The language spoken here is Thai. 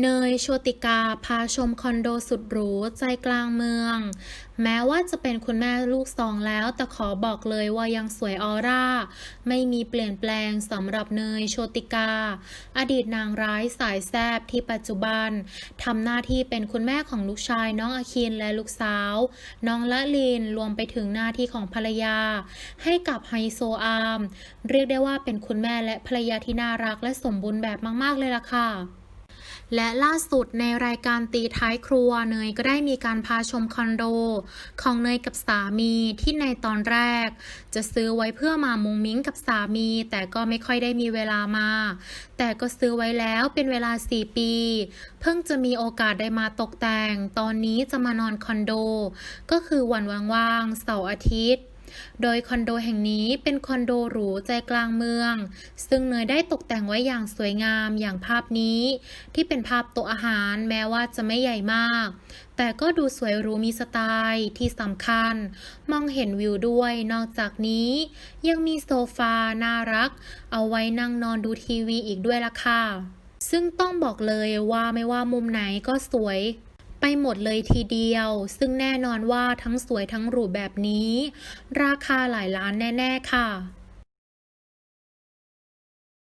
เนยโชติกาพาชมคอนโดสุดหรู ใจกลางเมือง แม้ว่าจะเป็นคุณแม่ลูกสองแล้ว แต่ขอบอกเลยว่ายังสวยออร่า ไม่มีเปลี่ยนแปลงสำหรับเนยโชติกา อดีตนางร้ายสายแซบที่ปัจจุบันทำหน้าที่เป็นคุณแม่ของลูกชายน้องอาคินและลูกสาว น้องละลินรวมไปถึงหน้าที่ของภรรยา ให้กับไฮโซอาร์มเรียกได้ว่าเป็นคุณแม่และภรรยาที่น่ารักและสมบูรณ์แบบมาก ๆเลยล่ะค่ะ และล่าสุดในรายการตีท้ายครัวเนยก็ได้มีการพาชมคอนโด ของเนยกับสามีที่ในตอนแรก จะซื้อไว้เพื่อมามุงมิ้งกับสามี แต่ก็ไม่ค่อยได้มีเวลามา แต่ก็ซื้อไว้แล้วเป็นเวลา 4 ปี เพิ่งจะมีโอกาสได้มาตกแต่ง ตอนนี้จะมานอนคอนโด ก็คือวันว่างๆเสาร์อาทิตย์ โดยคอนโดแห่งนี้เป็นคอนโดหรูใจกลางเมือง ซึ่งเนยได้ตกแต่งไว้อย่างสวยงามอย่างภาพนี้ ที่เป็นภาพโต๊ะอาหารแม้ว่าจะไม่ใหญ่มาก แต่ก็ดูสวยหรูมีสไตล์ที่สำคัญ มองเห็นวิวด้วย นอกจากนี้ ยังมีโซฟาน่ารัก เอาไว้นั่งนอนดูทีวีอีกด้วยล่ะค่ะซึ่งต้องบอกเลยว่าไม่ว่ามุมไหนก็สวย ไปหมดเลยทีเดียว ซึ่งแน่นอนว่าทั้งสวยทั้งหรูแบบนี้ ราคาหลายล้านแน่ ๆ ค่ะ